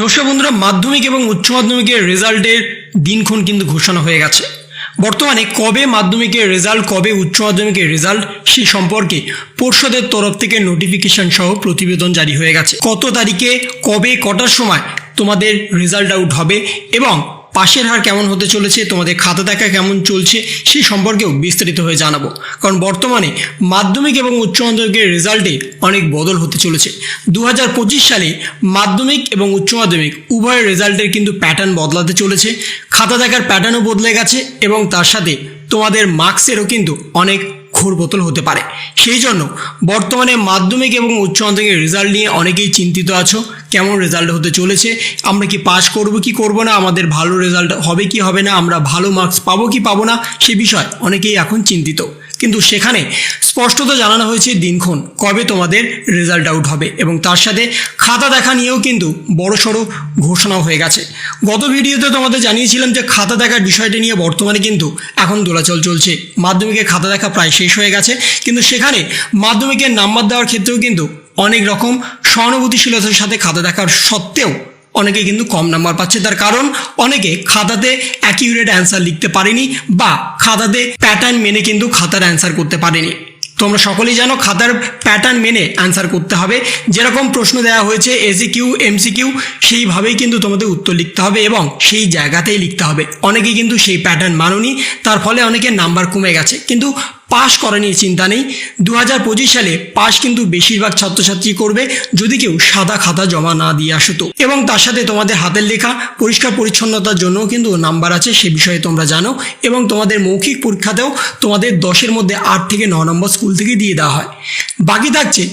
নমস্কার বন্ধুরা, মাধ্যমিক এবং উচ্চ মাধ্যমিকের রেজাল্টের দিনক্ষণ কিন্তু ঘোষণা হয়ে গেছে। বর্তমানে কবে মাধ্যমিকের রেজাল্ট, কবে উচ্চ মাধ্যমিকের রেজাল্ট, সে সম্পর্কে পর্ষদের তরফ থেকে নোটিফিকেশন সহ প্রতিবেদন জারি হয়ে গেছে। কত তারিখে, কবে, কটার সময় তোমাদের রেজাল্ট আউট হবে এবং পাশের হার কেমন হতে চলেছে, তোমাদের খাতা দেখা কেমন চলছে সেই সম্পর্কেও বিস্তারিত হয়ে জানাব। কারণ বর্তমানে মাধ্যমিক এবং উচ্চ মাধ্যমিকের রেজাল্টে অনেক বদল হতে চলেছে। দু হাজার পঁচিশ সালে মাধ্যমিক এবং উচ্চ মাধ্যমিক উভয় রেজাল্টের কিন্তু প্যাটার্ন বদলাতে চলেছে। খাতা দেখার প্যাটার্নও বদলে গেছে এবং তার সাথে তোমাদের মার্কসেরও কিন্তু অনেক ঘোর বোতল হতে পারে। সেই জন্য বর্তমানে মাধ্যমিক এবং উচ্চ মাধ্যমিকের রেজাল্ট নিয়ে অনেকেই চিন্তিত আছো, কেমন রেজাল্ট হতে চলেছে, আমরা কি পাস করব, কি করব না, আমাদের ভালো রেজাল্ট হবে কি হবে না, আমরা ভালো মার্কস পাবো কি পাবো না, সে বিষয় অনেকেই এখন চিন্তিত। কিন্তু সেখানে স্পষ্টত জানানো হয়েছে দিনক্ষণ কবে তোমাদের রেজাল্ট আউট হবে এবং তার সাথে খাতা দেখা নিয়েও কিন্তু বড়সড় ঘোষণাও হয়ে গেছে। গত ভিডিওতে তোমাদের জানিয়েছিলাম যে খাতা দেখার বিষয়টা নিয়ে বর্তমানে কিন্তু এখন দোলাচল চলছে। মাধ্যমিকের খাতা দেখা প্রায় শেষ হয়ে গেছে, কিন্তু সেখানে মাধ্যমিকের নাম্বার দেওয়ার ক্ষেত্রেও কিন্তু অনেক রকম সহানুভূতিশীলতার সাথে খাতা দেখার সত্ত্বেও অনেকে কিন্তু কম নাম্বার পাচ্ছে। তার কারণ, অনেকে খাতাতে অ্যাকিউরেট অ্যান্সার লিখতে পারেনি বা খাতাতে প্যাটার্ন মেনে কিন্তু খাতার অ্যান্সার করতে পারেনি। তোমরা সকলেই জানো খাতার প্যাটার্ন মেনে অ্যান্সার করতে হবে। যেরকম প্রশ্ন দেওয়া হয়েছে এসি কিউ এমসি কিউ সেইভাবেই কিন্তু তোমাদের উত্তর লিখতে হবে এবং সেই জায়গাতেই লিখতে হবে। অনেকে কিন্তু সেই প্যাটার্ন মাননি, তার ফলে অনেকের নাম্বার কমে গেছে। কিন্তু পাস করা নিয়ে চিন্তা নেই। দু হাজার পঁচিশ সালে পাশ কিন্তু বেশিরভাগ ছাত্রছাত্রী করবে, যদি কেউ সাদা খাতা জমা না দিয়ে আসতো এবং তার সাথে তোমাদের হাতের লেখা, পরিষ্কার পরিচ্ছন্নতার জন্যও কিন্তু নাম্বার আছে, সে বিষয়ে তোমরা জানো। এবং তোমাদের মৌখিক পরীক্ষাতেও তোমাদের দশের মধ্যে আট থেকে ন নম্বর স্কুল থেকে দিয়ে দেওয়া হয়। বাকি থাকছে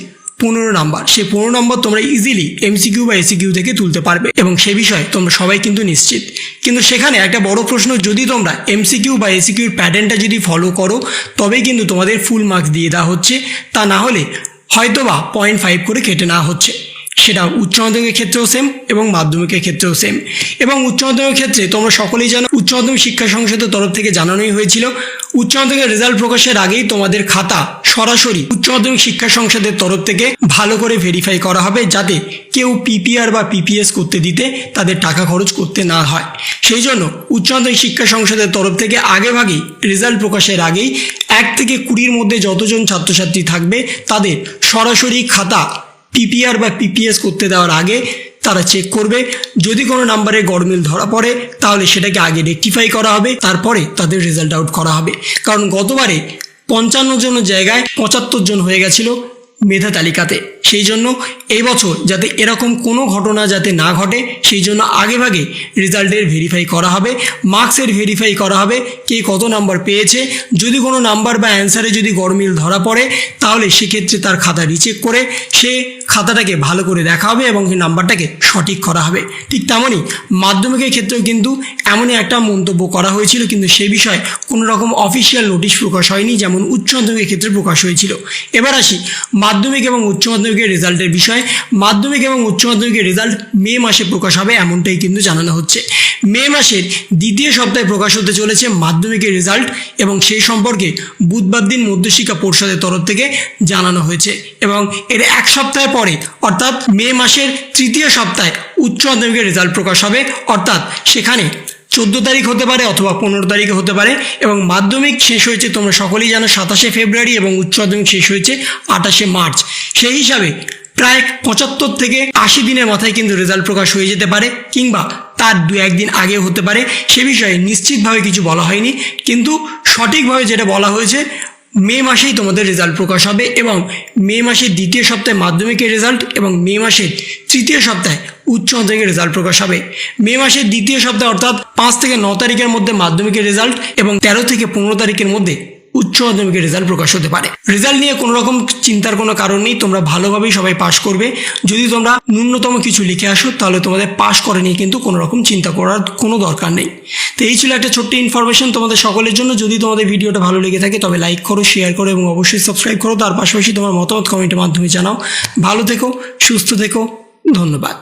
পনেরো নাম্বার। সেই পনেরো নম্বর তোমরা ইজিলি এমসিকিউ বা এসিকিউ থেকে তুলতে পারবে এবং সে বিষয়ে তোমরা সবাই কিন্তু নিশ্চিত। কিন্তু সেখানে একটা বড় প্রশ্ন, যদি তোমরা এমসিকিউ বা এসিকিউর প্যাটার্নটা যদি ফলো করো, তবেই কিন্তু তোমাদের ফুল মার্কস দিয়ে দেওয়া হচ্ছে। তা না হলে হয়তোবা পয়েন্ট ফাইভ করে কেটে নেওয়া হচ্ছে। সেটা উচ্চ মাধ্যমিকের ক্ষেত্রেও সেম এবং মাধ্যমিকের ক্ষেত্রেও সেম এবং উচ্চ মাধ্যমিকের ক্ষেত্রে তোমরা সকলেই জানো, উচ্চ মাধ্যমিক শিক্ষা সংসদের তরফ থেকে জানানোই হয়েছিল, উচ্চ মাধ্যমিকের রেজাল্ট প্রকাশের আগেই তোমাদের খাতা সরাসরি উচ্চ মাধ্যমিক শিক্ষা সংসদের তরফ থেকে ভালো করে ভেরিফাই করা হবে যাতে কেউ পিপিআর বা পিপিএস করতে দিতে তাদের টাকা খরচ করতে না হয়। সেই জন্য উচ্চ মাধ্যমিক শিক্ষা সংসদের তরফ থেকে আগেভাগেই রেজাল্ট প্রকাশের আগেই এক থেকে কুড়ির মধ্যে যতজন ছাত্রছাত্রী থাকবে তাদের সরাসরি খাতা পিপিআর বা পিপিএস করতে দেওয়ার আগে তারা চেক করবে। যদি কোনো নাম্বারে গরমিল ধরা পড়ে, তাহলে সেটাকে আগে রেক্টিফাই করা হবে, তারপরে তাদের রেজাল্ট আউট করা হবে। কারণ গতবারে পঞ্চান্ন জনের জায়গায় পঁচাত্তর জন হয়ে গেছিল। মেধা তালিকাতে। সেই জন্য এই বছর যাতে এরকম কোনো ঘটনা যাতে না ঘটে, সেই জন্য আগেভাগে রেজাল্টের ভেরিফাই করা হবে মার্কসের ভেরিফাই করা হবে, কে কত নাম্বার পেয়েছে। যদি কোনো নাম্বার বা অ্যান্সারে যদি গরমিল ধরা পড়ে, তাহলে সেক্ষেত্রে তার খাতা রিচেক করে সে খাতাটাকে ভালো করে দেখা হবে এবং সেই নাম্বারটাকে সঠিক করা হবে। ঠিক তেমনই মাধ্যমিকের ক্ষেত্রেও কিন্তু এমনই একটা মন্তব্য করা হয়েছিল, কিন্তু সে বিষয়ে কোনো রকম অফিসিয়াল নোটিশ প্রকাশ হয়নি, যেমন উচ্চ মাধ্যমিকের ক্ষেত্রে প্রকাশ হয়েছিল। এবার আসি মাধ্যমিক এবং উচ্চ মাধ্যমিকের রেজাল্টের বিষয়ে। মাধ্যমিক এবং উচ্চ মাধ্যমিকের রেজাল্ট মে মাসে প্রকাশ হবে এমনটাই কিন্তু জানানো হচ্ছে। মে মাসের দ্বিতীয় সপ্তাহে প্রকাশ হতে চলেছে মাধ্যমিকের রেজাল্ট এবং সেই সম্পর্কে বুধবার দিন মধ্যশিক্ষা পরিষদের তরফ থেকে জানানো হয়েছে এবং এর এক সপ্তাহ পরে অর্থাৎ মে মাসের তৃতীয় সপ্তাহে উচ্চ মাধ্যমিকের রেজাল্ট প্রকাশ হবে। অর্থাৎ সেখানে চোদ্দ তারিখ হতে পারে অথবা পনেরো তারিখে হতে পারে এবং মাধ্যমিক শেষ হয়েছে, তোমরা সকলেই জানো, সাতাশে ফেব্রুয়ারি এবং উচ্চ মাধ্যমিক শেষ হয়েছে আঠাশে মার্চ। সেই হিসাবে প্রায় পঁচাত্তর থেকে আশি দিনের মাথায় কিন্তু রেজাল্ট প্রকাশ হয়ে যেতে পারে কিংবা তার দু একদিন আগে হতে পারে। সে বিষয়ে নিশ্চিতভাবে কিছু বলা হয়নি, কিন্তু সঠিকভাবে যেটা বলা হয়েছে মে মাসেই তোমাদের রেজাল্ট প্রকাশ হবে এবং মে মাসের দ্বিতীয় সপ্তাহে মাধ্যমিকের রেজাল্ট এবং মে মাসের তৃতীয় সপ্তাহে উচ্চ মাধ্যমিকের রেজাল্ট প্রকাশ হবে। মে মাসের দ্বিতীয় সপ্তাহে অর্থাৎ পাঁচ থেকে ন তারিখের মধ্যে মাধ্যমিকের রেজাল্ট এবং তেরো থেকে পনেরো তারিখের মধ্যে উচ্চ মাধ্যমিকের রেজাল্ট প্রকাশ হতে পারে। রেজাল্ট নিয়ে কোনো রকম চিন্তার কোনো কারণ নেই, তোমরা ভালোভাবেই সবাই পাশ করবে। যদি তোমরা ন্যূনতম কিছু লিখে আসো, তাহলে তোমাদের পাশ করে নিয়ে কিন্তু কোনো রকম চিন্তা করার কোনো দরকার নেই। তো এই ছিল একটা ছোট্ট ইনফরমেশন তোমাদের সকলের জন্য। যদি তোমাদের ভিডিওটা ভালো লেগে থাকে, তবে লাইক করো শেয়ার করো এবং অবশ্যই সাবস্ক্রাইব করো। তার পাশাপাশি তোমার মতামত কমেন্টের মাধ্যমে জানাও। ভালো থেকো, সুস্থ থেকো, ধন্যবাদ।